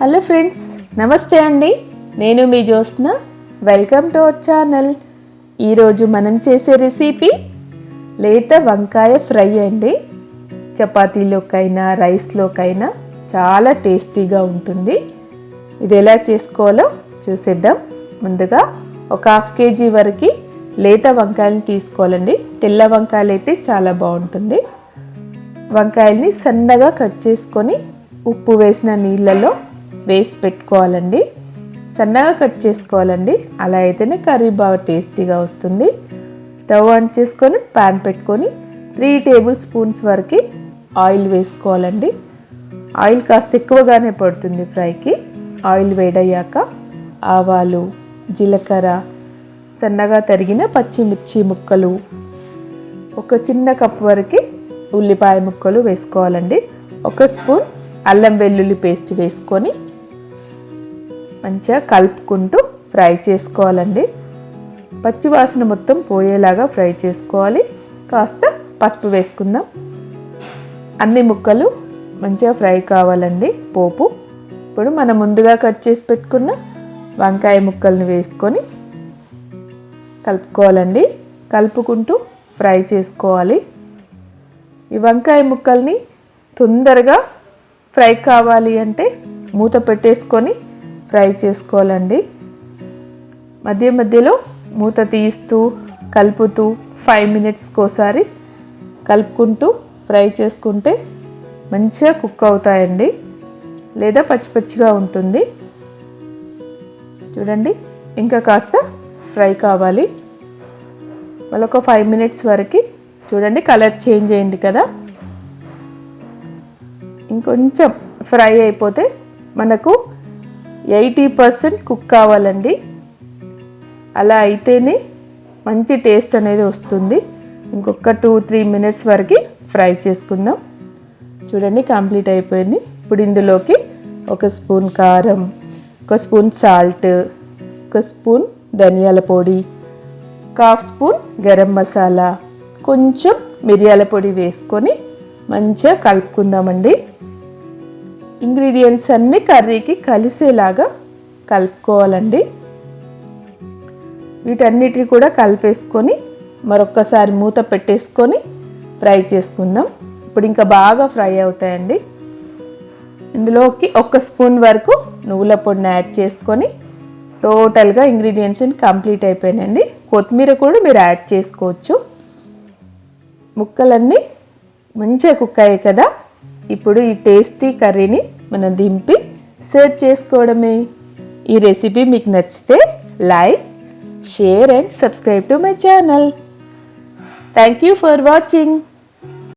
Hello friends నమస్తే అండి. నేను మీ Jyotsna. Welcome to our channel ఈరోజు మనం చేసే రెసిపీ లేత వంకాయ ఫ్రై అండి. చపాతీలోకైనా రైస్లోకైనా చాలా టేస్టీగా ఉంటుంది. ఇది ఎలా చేసుకోవాలో చూసేద్దాం. ముందుగా ఒక హాఫ్ కేజీ వరకు లేత వంకాయలను తీసుకోవాలండి. తెల్ల వంకాయలు అయితే చాలా బాగుంటుంది. వంకాయల్ని సన్నగా కట్ చేసుకొని ఉప్పు వేసిన నీళ్ళలో వేసి పెట్టుకోవాలండి. సన్నగా కట్ చేసుకోవాలండి. అలా అయితేనే కర్రీ బాగా టేస్టీగా వస్తుంది. స్టవ్ ఆన్ చేసుకొని ప్యాన్ పెట్టుకొని త్రీ టేబుల్ స్పూన్స్ వరకు ఆయిల్ వేసుకోవాలండి. ఆయిల్ కాస్త ఎక్కువగానే పడుతుంది ఫ్రైకి. ఆయిల్ వేడయ్యాక ఆవాలు జీలకర్ర సన్నగా తరిగిన పచ్చిమిర్చి ముక్కలు ఒక చిన్న కప్ వరకు ఉల్లిపాయ ముక్కలు వేసుకోవాలండి. ఒక స్పూన్ అల్లం వెల్లుల్లి పేస్ట్ వేసుకొని మంచిగా కలుపుకుంటూ ఫ్రై చేసుకోవాలండి. పచ్చివాసన మొత్తం పోయేలాగా ఫ్రై చేసుకోవాలి. కాస్త పసుపు వేసుకుందాం. అన్ని ముక్కలు మంచిగా ఫ్రై కావాలండి పోపు. ఇప్పుడు మనం ముందుగా కట్ చేసి పెట్టుకున్న వంకాయ ముక్కల్ని వేసుకొని కలుపుకోవాలండి. కలుపుకుంటూ ఫ్రై చేసుకోవాలి. ఈ వంకాయ ముక్కల్ని తొందరగా ఫ్రై కావాలి అంటే మూత పెట్టేసుకొని ఫ్రై చేసుకోవాలండి. మధ్య మధ్యలో మూత తీస్తూ కలుపుతూ ఫైవ్ మినిట్స్కోసారి కలుపుకుంటూ ఫ్రై చేసుకుంటే మంచిగా కుక్ అవుతాయండి. లేదా పచ్చి పచ్చిగా ఉంటుంది. చూడండి ఇంకా కాస్త ఫ్రై కావాలి. మళ్ళొక ఫైవ్ మినిట్స్ వరకు చూడండి కలర్ చేంజ్ అయింది కదా. ఇంకొంచెం ఫ్రై అయిపోతే మనకు ఎయిటీ పర్సెంట్ కుక్ కావాలండి. అలా అయితేనే మంచి టేస్ట్ అనేది వస్తుంది. ఇంకొక టూ త్రీ మినిట్స్ వరకు ఫ్రై చేసుకుందాం. చూడండి కంప్లీట్ అయిపోయింది. ఇప్పుడు ఇందులోకి ఒక స్పూన్ కారం ఒక స్పూన్ సాల్ట్ ఒక స్పూన్ ధనియాల పొడి హాఫ్ స్పూన్ గరం మసాలా. కొంచెం మిరియాల పొడి వేసుకొని మంచిగా కలుపుకుందామండి. ఇంగ్రీడియంట్స్ అన్నీ కర్రీకి కలిసేలాగా కలుపుకోవాలండి. వీటన్నిటిని కూడా కలిపేసుకొని మరొక్కసారి మూత పెట్టేసుకొని ఫ్రై చేసుకుందాం. ఇప్పుడు ఇంకా బాగా ఫ్రై అవుతాయండి. ఇందులోకి ఒక స్పూన్ వరకు నువ్వుల పొడిని యాడ్ చేసుకొని టోటల్గా ఇంగ్రీడియంట్స్ని కంప్లీట్ అయిపోయినాయండి. కొత్తిమీర కూడా మీరు యాడ్ చేసుకోవచ్చు. ముక్కలన్నీ మంచిగా కుక్ అయ్యాయి కదా. ఇప్పుడు ఈ టేస్టీ కర్రీని మనం దింపి సర్వ్ చేసుకోవడమే. ఈ రెసిపీ మీకు నచ్చితే like share and subscribe to my channel thank you for watching